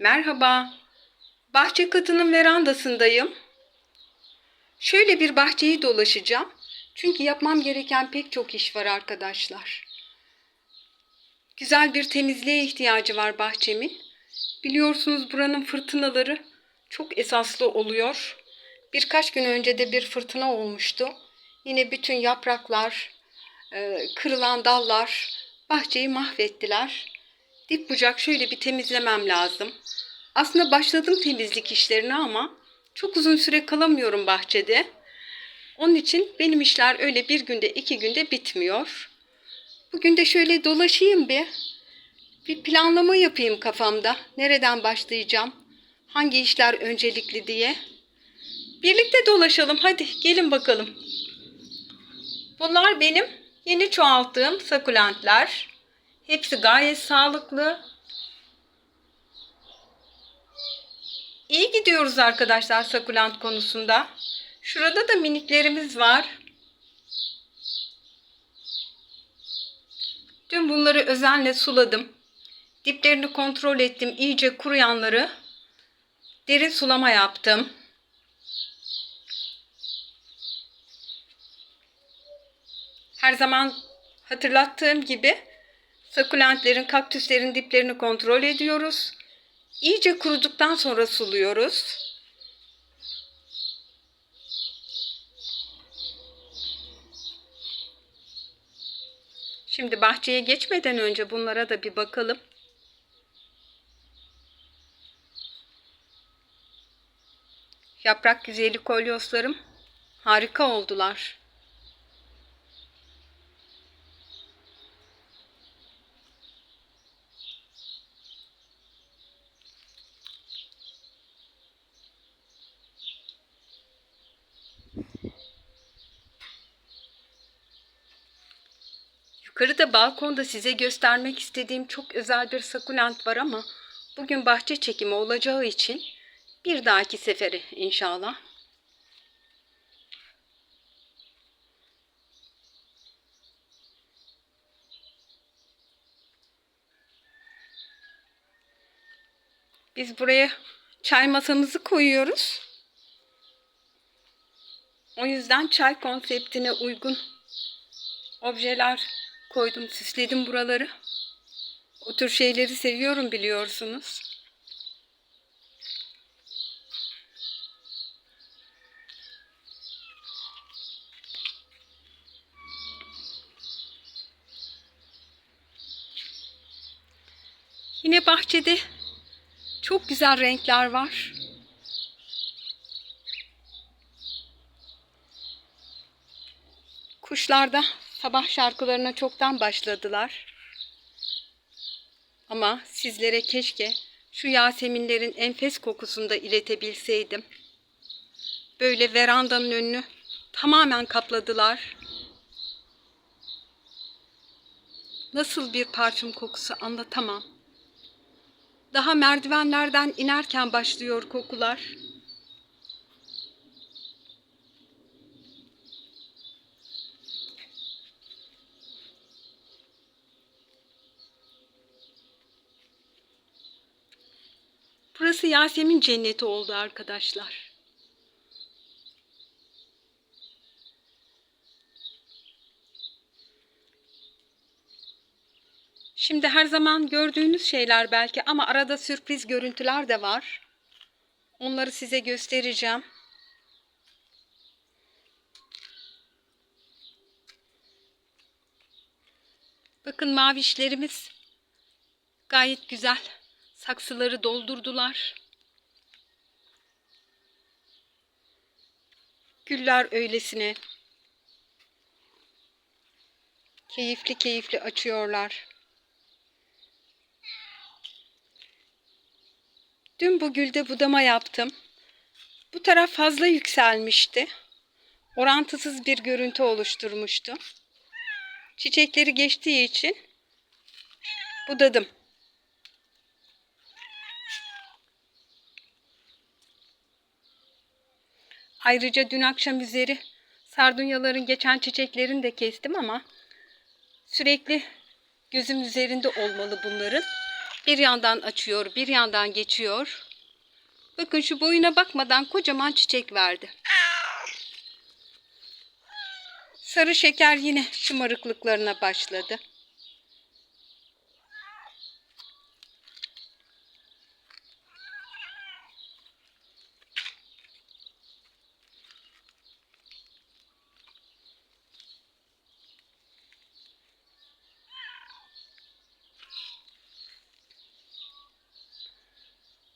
Merhaba. Bahçe katının verandasındayım. Şöyle bir bahçeyi dolaşacağım. Çünkü yapmam gereken pek çok iş var arkadaşlar. Güzel bir temizliğe ihtiyacı var bahçemin. Biliyorsunuz buranın fırtınaları çok esaslı oluyor. Birkaç gün önce de bir fırtına olmuştu. Yine bütün yapraklar, e, kırılan dallar bahçeyi mahvettiler. Dip bucak şöyle bir temizlemem lazım. Aslında başladım temizlik işlerine ama çok uzun süre kalamıyorum bahçede. Onun için benim işler öyle bir günde iki günde bitmiyor. Bugün de şöyle dolaşayım bir. Bir planlama yapayım kafamda. Nereden başlayacağım? Hangi işler öncelikli diye. Birlikte dolaşalım. Hadi gelin bakalım. Bunlar benim yeni çoğalttığım sakulentler. Hepsi gayet sağlıklı. İyi gidiyoruz arkadaşlar sakulent konusunda. Şurada da miniklerimiz var. Dün bunları özenle suladım. Diplerini kontrol ettim. İyice kuruyanları derin sulama yaptım. Her zaman hatırlattığım gibi sakulentlerin, kaktüslerin diplerini kontrol ediyoruz. İyice kuruduktan sonra suluyoruz. Şimdi bahçeye geçmeden önce bunlara da bir bakalım. Yaprak güzeli kolyoslarım harika oldular. Balkonda size göstermek istediğim çok özel bir sakulent var ama bugün bahçe çekimi olacağı için bir dahaki sefere inşallah. Biz buraya çay masamızı koyuyoruz. O yüzden çay konseptine uygun objeler koydum, süsledim buraları. O tür şeyleri seviyorum biliyorsunuz. Yine bahçede çok güzel renkler var. Kuşlar da sabah şarkılarına çoktan başladılar. Ama sizlere keşke şu yaseminlerin enfes kokusunu da iletebilseydim. Böyle verandanın önünü tamamen kapladılar. Nasıl bir parfüm kokusu anlatamam. Daha merdivenlerden inerken başlıyor kokular. Yasemin cenneti oldu arkadaşlar. Şimdi her zaman gördüğünüz şeyler belki ama arada sürpriz görüntüler de var. Onları size göstereceğim. Bakın mavişlerimiz gayet güzel. Saksıları doldurdular. Güller öylesine keyifli keyifli açıyorlar. Dün bu gülde budama yaptım. Bu taraf fazla yükselmişti. Orantısız bir görüntü oluşturmuştu. Çiçekleri geçtiği için budadım. Ayrıca dün akşam üzeri sardunyaların geçen çiçeklerini de kestim ama sürekli gözüm üzerinde olmalı bunların. Bir yandan açıyor, bir yandan geçiyor. Bakın şu boyuna bakmadan kocaman çiçek verdi. Sarı şeker yine şımarıklıklarına başladı.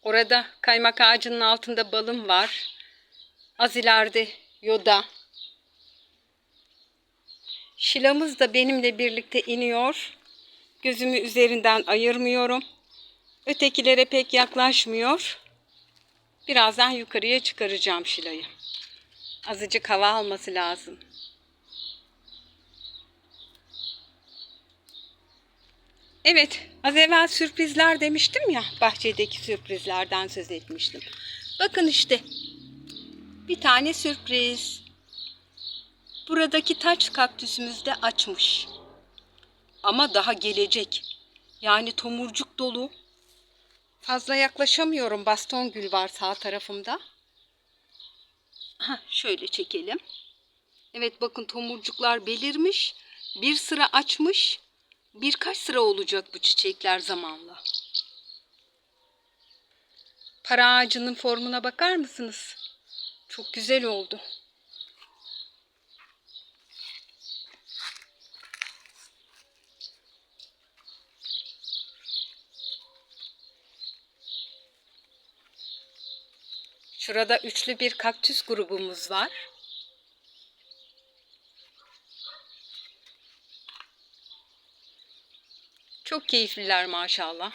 Orada kaymak ağacının altında balım var. Az ileride yoda. Şilamız da benimle birlikte iniyor. Gözümü üzerinden ayırmıyorum. Ötekilere pek yaklaşmıyor. Birazdan yukarıya çıkaracağım Şila'yı. Azıcık hava alması lazım. Evet, az evvel sürprizler demiştim ya, bahçedeki sürprizlerden söz etmiştim. Bakın işte, bir tane sürpriz. Buradaki taç kaktüsümüz de açmış. Ama daha gelecek. Yani tomurcuk dolu. Fazla yaklaşamıyorum. Baston gül var sağ tarafımda. Hah, şöyle çekelim. Evet bakın tomurcuklar belirmiş. Bir sıra açmış. Birkaç sıra olacak bu çiçekler zamanla. Para ağacının formuna bakar mısınız? Çok güzel oldu. Şurada üçlü bir kaktüs grubumuz var. Çok keyifliler maşallah.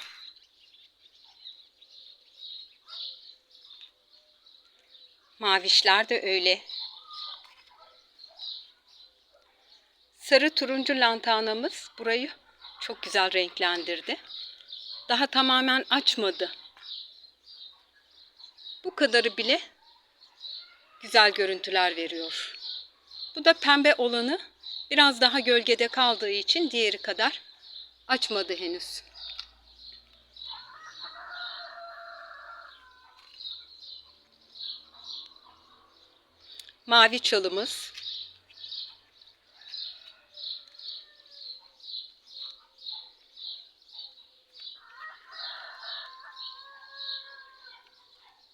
Mavişler de öyle. Sarı turuncu lantanamız burayı çok güzel renklendirdi. Daha tamamen açmadı. Bu kadarı bile güzel görüntüler veriyor. Bu da pembe olanı biraz daha gölgede kaldığı için diğeri kadar açmadı henüz. Mavi çalımız.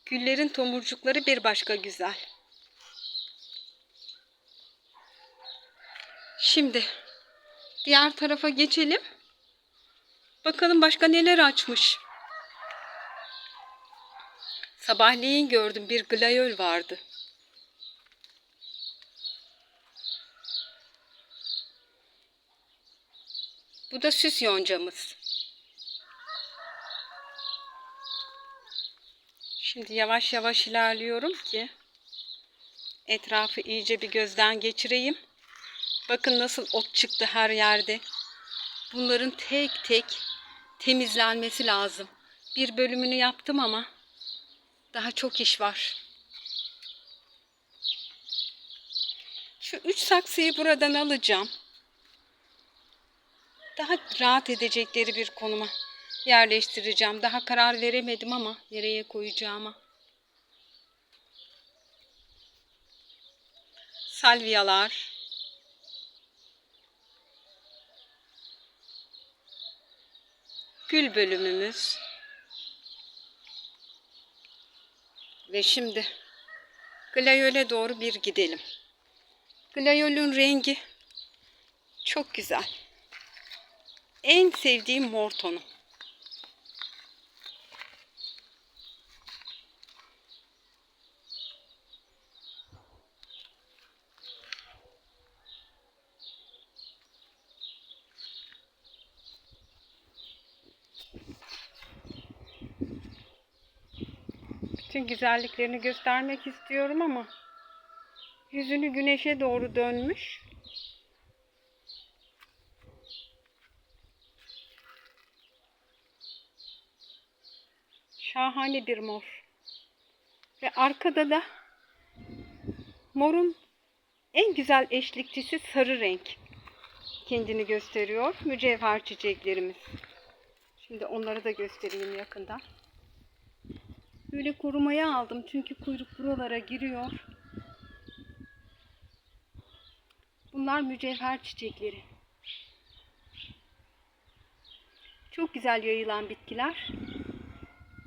Güllerin tomurcukları bir başka güzel. Şimdi diğer tarafa geçelim. Bakalım başka neler açmış. Sabahleyin gördüm bir glayol vardı. Bu da süs yoncamız. Şimdi yavaş yavaş ilerliyorum ki etrafı iyice bir gözden geçireyim. Bakın nasıl ot çıktı her yerde. Bunların tek tek temizlenmesi lazım. Bir bölümünü yaptım ama daha çok iş var. Şu üç saksıyı buradan alacağım. Daha rahat edecekleri bir konuma yerleştireceğim. Daha karar veremedim ama nereye koyacağıma. Salviyalar. Gül bölümümüz. Ve şimdi glayole doğru bir gidelim. Glayolün rengi çok güzel. En sevdiğim mor tonu. Bütün güzelliklerini göstermek istiyorum ama yüzünü güneşe doğru dönmüş. Şahane bir mor. Ve arkada da morun en güzel eşlikçisi sarı renk kendini gösteriyor. Mücevher çiçeklerimiz. Şimdi onları da göstereyim yakından. Böyle korumaya aldım çünkü kuyruk buralara giriyor. Bunlar mücevher çiçekleri. Çok güzel yayılan bitkiler.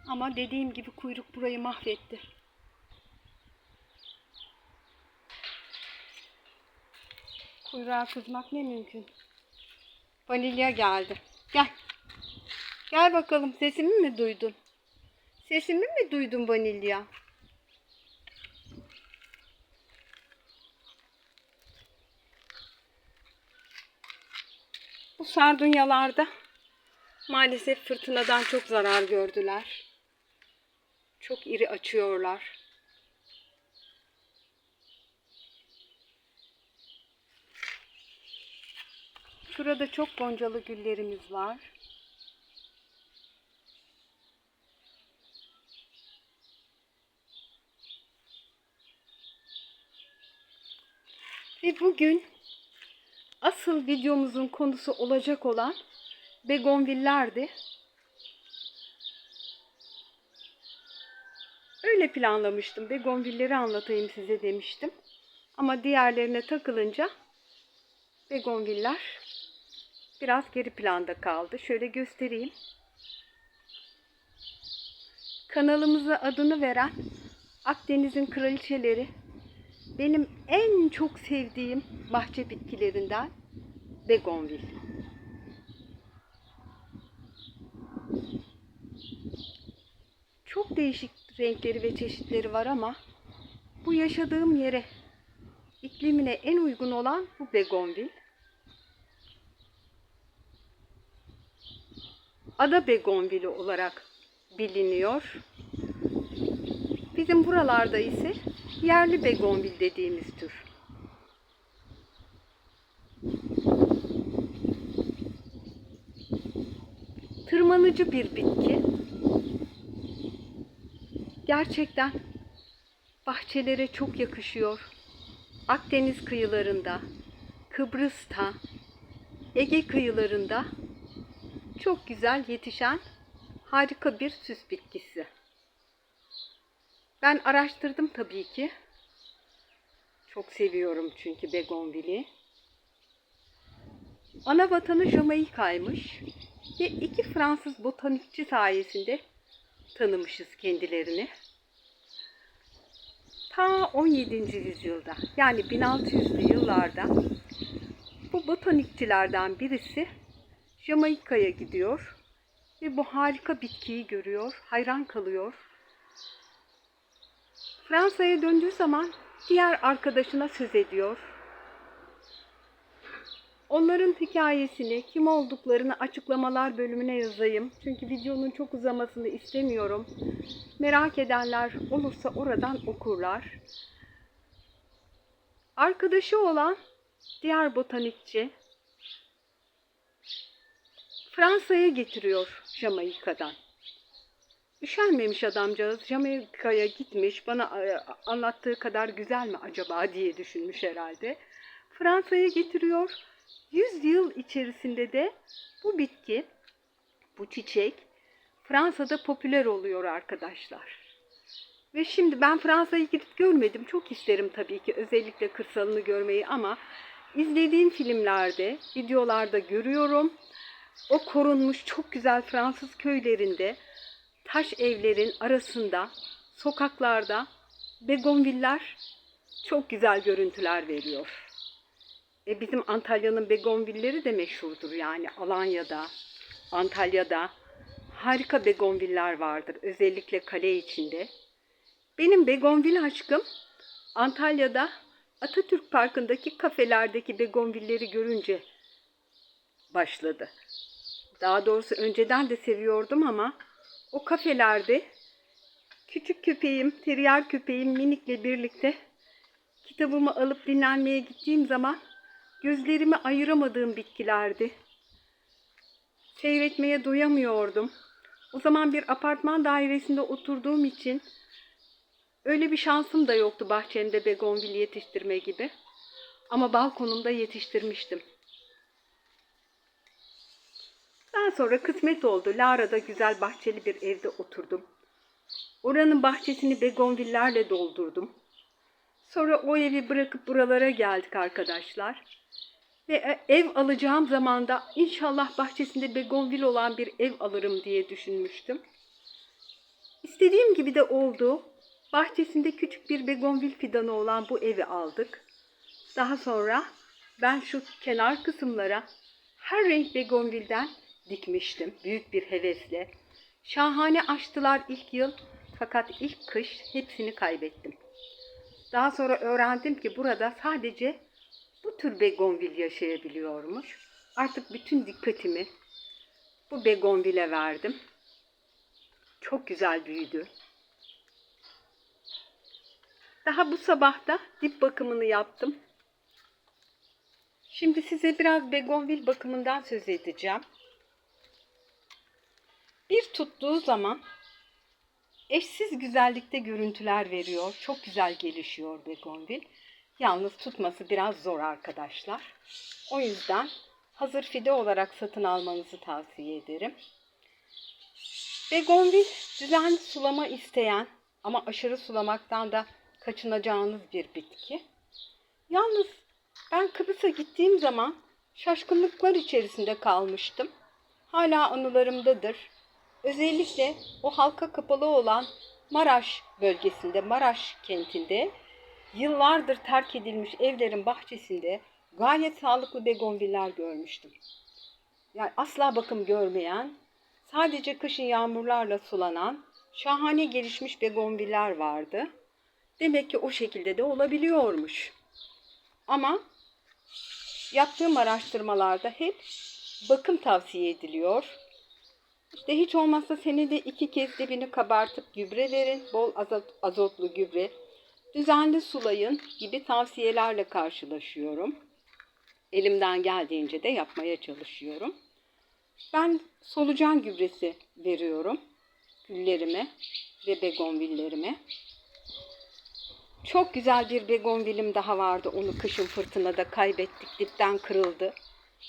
Ama dediğim gibi kuyruk burayı mahvetti. Kuyruğa kızmak ne mümkün. Vanilya geldi. Gel. Gel bakalım sesimi mi duydun? Sesimi mi duydun vanilya? Bu sardunyalarda maalesef fırtınadan çok zarar gördüler. Çok iri açıyorlar. Şurada çok goncalı güllerimiz var. Ve bugün asıl videomuzun konusu olacak olan begonvillerdi. Öyle planlamıştım. Begonvilleri anlatayım size demiştim. Ama diğerlerine takılınca begonviller biraz geri planda kaldı. Şöyle göstereyim. Kanalımıza adını veren Akdeniz'in kraliçeleri benim en çok sevdiğim bahçe bitkilerinden begonvil. Çok değişik renkleri ve çeşitleri var ama bu yaşadığım yere iklimine en uygun olan bu begonvil. Ada begonvili olarak biliniyor. Bizim buralarda ise yerli begonvil dediğimiz tür. Tırmanıcı bir bitki. Gerçekten bahçelere çok yakışıyor. Akdeniz kıyılarında, Kıbrıs'ta, Ege kıyılarında çok güzel yetişen harika bir süs bitkisi. Ben araştırdım tabii ki. Çok seviyorum çünkü begonvili. Ana vatanı Jamaika'ymış ve iki Fransız botanikçi sayesinde tanımışız kendilerini. Ta 17. yüzyılda yani 1600'lü yıllarda bu botanikçilerden birisi Jamaika'ya gidiyor ve bu harika bitkiyi görüyor, hayran kalıyor. Fransa'ya döndüğü zaman diğer arkadaşına söz ediyor. Onların hikayesini, kim olduklarını açıklamalar bölümüne yazayım. Çünkü videonun çok uzamasını istemiyorum. Merak edenler olursa oradan okurlar. Arkadaşı olan diğer botanikçi Fransa'ya getiriyor Jamaika'dan. Üşenmemiş adamcağız. Jamaika'ya gitmiş. Bana e, anlattığı kadar güzel mi acaba diye düşünmüş herhalde. Fransa'ya getiriyor. 100 yıl içerisinde de bu bitki, bu çiçek Fransa'da popüler oluyor arkadaşlar. Ve şimdi ben Fransa'yı gidip görmedim. Çok isterim tabii ki özellikle kırsalını görmeyi ama izlediğim filmlerde, videolarda görüyorum. O korunmuş çok güzel Fransız köylerinde taş evlerin arasında, sokaklarda begonviller çok güzel görüntüler veriyor. E bizim Antalya'nın begonvilleri de meşhurdur yani Alanya'da, Antalya'da harika begonviller vardır. Özellikle kale içinde. Benim begonvil aşkım Antalya'da Atatürk Parkı'ndaki kafelerdeki begonvilleri görünce başladı. Daha doğrusu önceden de seviyordum ama o kafelerde küçük köpeğim, teriyar köpeğim Minik'le birlikte kitabımı alıp dinlenmeye gittiğim zaman gözlerimi ayıramadığım bitkilerdi. Seyretmeye doyamıyordum. O zaman bir apartman dairesinde oturduğum için öyle bir şansım da yoktu bahçemde begonvil yetiştirme gibi. Ama balkonumda yetiştirmiştim. Daha sonra kısmet oldu. Lara'da güzel bahçeli bir evde oturdum. Oranın bahçesini begonvillerle doldurdum. Sonra o evi bırakıp buralara geldik arkadaşlar. Ve e, ev alacağım zaman da inşallah bahçesinde begonvil olan bir ev alırım diye düşünmüştüm. İstediğim gibi de oldu. Bahçesinde küçük bir begonvil fidanı olan bu evi aldık. Daha sonra ben şu kenar kısımlara her renk begonvilden dikmiştim büyük bir hevesle. Şahane açtılar ilk yıl fakat ilk kış hepsini kaybettim. Daha sonra öğrendim ki burada sadece bu tür begonvil yaşayabiliyormuş. Artık bütün dikkatimi bu begonvile verdim. Çok güzel büyüdü. Daha bu sabah da dip bakımını yaptım. Şimdi size biraz begonvil bakımından söz edeceğim. Bir tuttuğu zaman eşsiz güzellikte görüntüler veriyor. Çok güzel gelişiyor begonvil. Yalnız tutması biraz zor arkadaşlar. O yüzden hazır fide olarak satın almanızı tavsiye ederim. Begonvil düzenli sulama isteyen ama aşırı sulamaktan da kaçınacağınız bir bitki. Yalnız ben Kıbrıs'a gittiğim zaman şaşkınlıklar içerisinde kalmıştım. Hala anılarımdadır. Özellikle o halka kapalı olan Maraş bölgesinde, Maraş kentinde yıllardır terk edilmiş evlerin bahçesinde gayet sağlıklı begonviller görmüştüm. Yani asla bakım görmeyen, sadece kışın yağmurlarla sulanan şahane gelişmiş begonviller vardı. Demek ki o şekilde de olabiliyormuş. Ama yaptığım araştırmalarda hep bakım tavsiye ediliyor. İşte hiç olmazsa senede iki kez dibini kabartıp gübre verin, bol azot, azotlu gübre, düzenli sulayın gibi tavsiyelerle karşılaşıyorum. Elimden geldiğince de yapmaya çalışıyorum. Ben solucan gübresi veriyorum güllerime ve begonvillerime. Çok güzel bir begonvilim daha vardı. Onu kışın fırtınada kaybettik. Dipten kırıldı.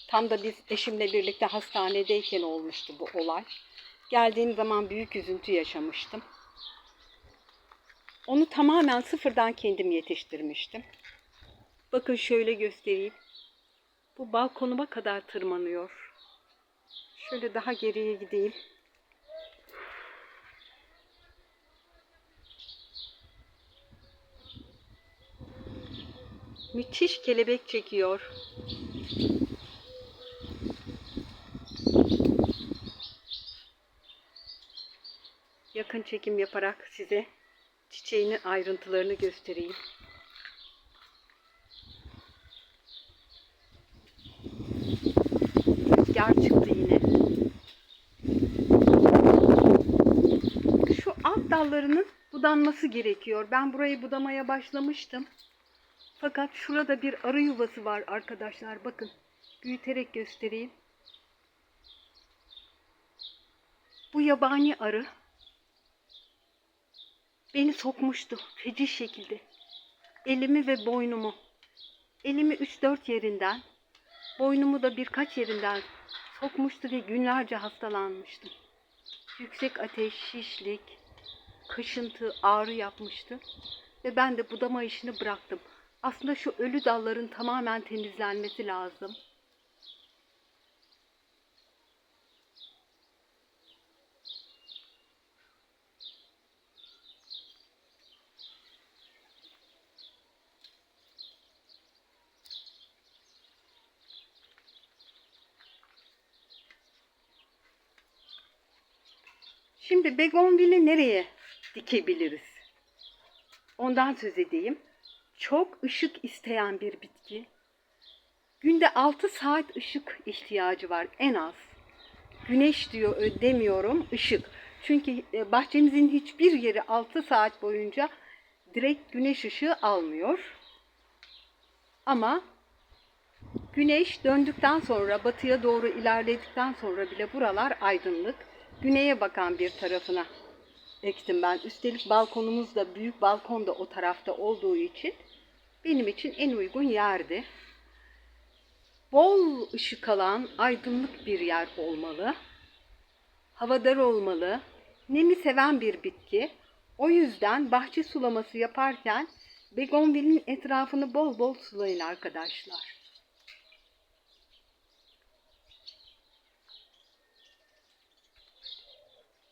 Tam da biz eşimle birlikte hastanedeyken olmuştu bu olay. Geldiğim zaman büyük üzüntü yaşamıştım. Onu tamamen sıfırdan kendim yetiştirmiştim. Bakın şöyle göstereyim. Bu balkonuma kadar tırmanıyor. Şöyle daha geriye gideyim. Müthiş kelebek çekiyor. Yakın çekim yaparak size çiçeğinin ayrıntılarını göstereyim. Rüzgar çıktı yine. Şu alt dallarının budanması gerekiyor. Ben burayı budamaya başlamıştım. Fakat şurada bir arı yuvası var arkadaşlar. Bakın büyüterek göstereyim. Bu yabani arı beni sokmuştu feci şekilde. Elimi ve boynumu. Elimi 3-4 yerinden, boynumu da birkaç yerinden sokmuştu ve günlerce hastalanmıştım. Yüksek ateş, şişlik, kaşıntı, ağrı yapmıştı. Ve ben de budama işini bıraktım. Aslında şu ölü dalların tamamen temizlenmesi lazım. Şimdi begonvili nereye dikebiliriz? Ondan söz edeyim. Çok ışık isteyen bir bitki. Günde 6 saat ışık ihtiyacı var en az. Güneş diyor demiyorum, ışık. Çünkü e, bahçemizin hiçbir yeri 6 saat boyunca direkt güneş ışığı almıyor. Ama güneş döndükten sonra, batıya doğru ilerledikten sonra bile buralar aydınlık. Güneye bakan bir tarafına ektim ben. Üstelik balkonumuz da büyük balkon da o tarafta olduğu için benim için en uygun yerdi. bol ışık alan aydınlık bir yer olmalı. Havadar olmalı. Nemi seven bir bitki. O yüzden bahçe sulaması yaparken begonvilin etrafını bol bol sulayın arkadaşlar.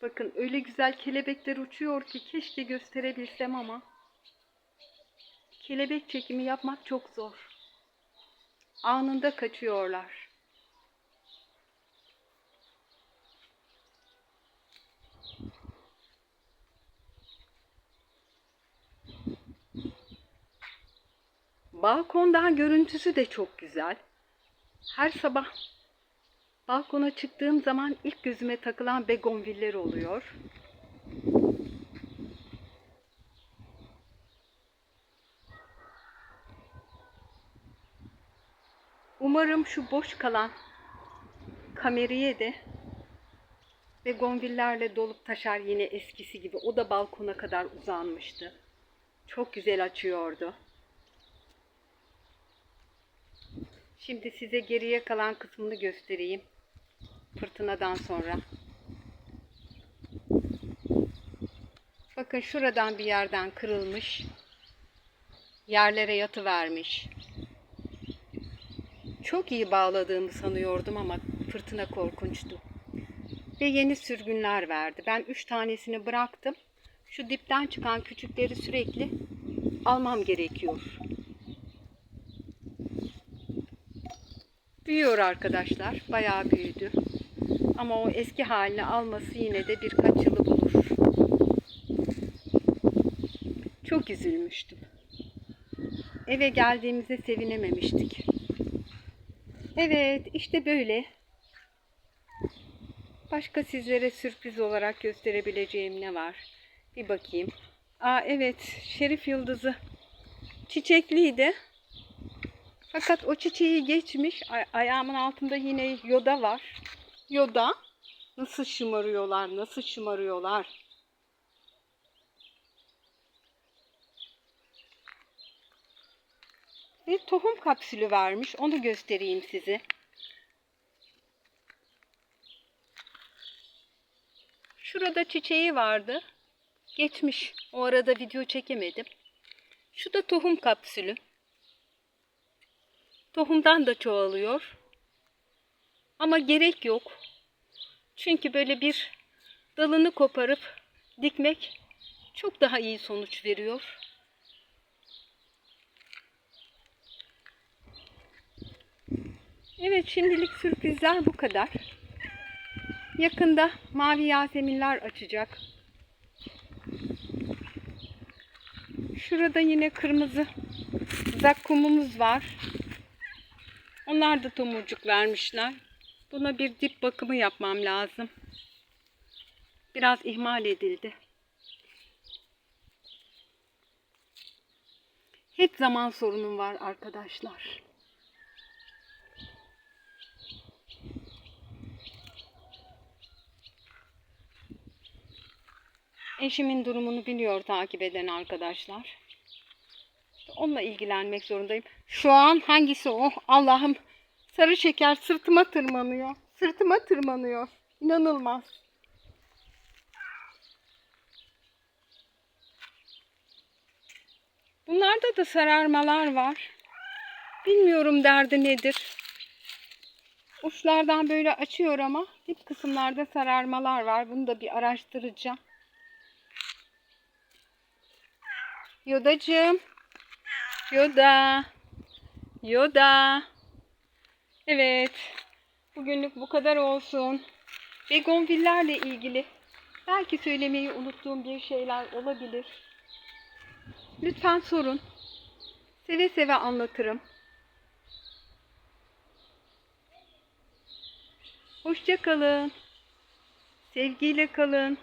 Bakın öyle güzel kelebekler uçuyor ki keşke gösterebilsem ama kelebek çekimi yapmak çok zor. Anında kaçıyorlar. Balkondan görüntüsü de çok güzel. Her sabah balkona çıktığım zaman ilk gözüme takılan begonviller oluyor. Umarım şu boş kalan kameriye de begonvillerle dolup taşar yine eskisi gibi. O da balkona kadar uzanmıştı. Çok güzel açıyordu. Şimdi size geriye kalan kısmını göstereyim. Fırtınadan sonra. Bakın şuradan bir yerden kırılmış. Yerlere yatı vermiş. Çok iyi bağladığımı sanıyordum ama fırtına korkunçtu. Ve yeni sürgünler verdi. Ben üç tanesini bıraktım. Şu dipten çıkan küçükleri sürekli almam gerekiyor. Büyüyor arkadaşlar. Bayağı büyüdü. Ama o eski halini alması yine de birkaç yılı bulur. Çok üzülmüştüm. Eve geldiğimizde sevinememiştik. Evet, işte böyle. Başka sizlere sürpriz olarak gösterebileceğim ne var? Bir bakayım. Aa evet, Şerif Yıldızı çiçekliydi. Fakat o çiçeği geçmiş. Ay- ayağımın altında yine yoda var. Yoda. Nasıl şımarıyorlar, nasıl şımarıyorlar. Bir tohum kapsülü vermiş. Onu göstereyim size. Şurada çiçeği vardı. Geçmiş. O arada video çekemedim. Şu da tohum kapsülü. Tohumdan da çoğalıyor. Ama gerek yok. Çünkü böyle bir dalını koparıp dikmek çok daha iyi sonuç veriyor. Evet şimdilik sürprizler bu kadar. Yakında mavi yaseminler açacak. Şurada yine kırmızı zakkumumuz var. Onlar da tomurcuk vermişler. Buna bir dip bakımı yapmam lazım. Biraz ihmal edildi. Hep zaman sorunum var arkadaşlar. Eşimin durumunu biliyor takip eden arkadaşlar. Onunla ilgilenmek zorundayım. Şu an hangisi o? Allah'ım sarı şeker sırtıma tırmanıyor. Sırtıma tırmanıyor. İnanılmaz. Bunlarda da sararmalar var. Bilmiyorum derdi nedir. Uçlardan böyle açıyor ama dip kısımlarda sararmalar var. Bunu da bir araştıracağım. Yodacığım. Yoda. Yoda. Evet. Bugünlük bu kadar olsun. Begonvillerle ilgili belki söylemeyi unuttuğum bir şeyler olabilir. Lütfen sorun. Seve seve anlatırım. Hoşça kalın. Sevgiyle kalın.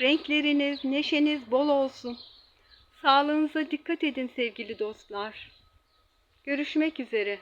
Renkleriniz, neşeniz bol olsun. Sağlığınıza dikkat edin sevgili dostlar. Görüşmek üzere.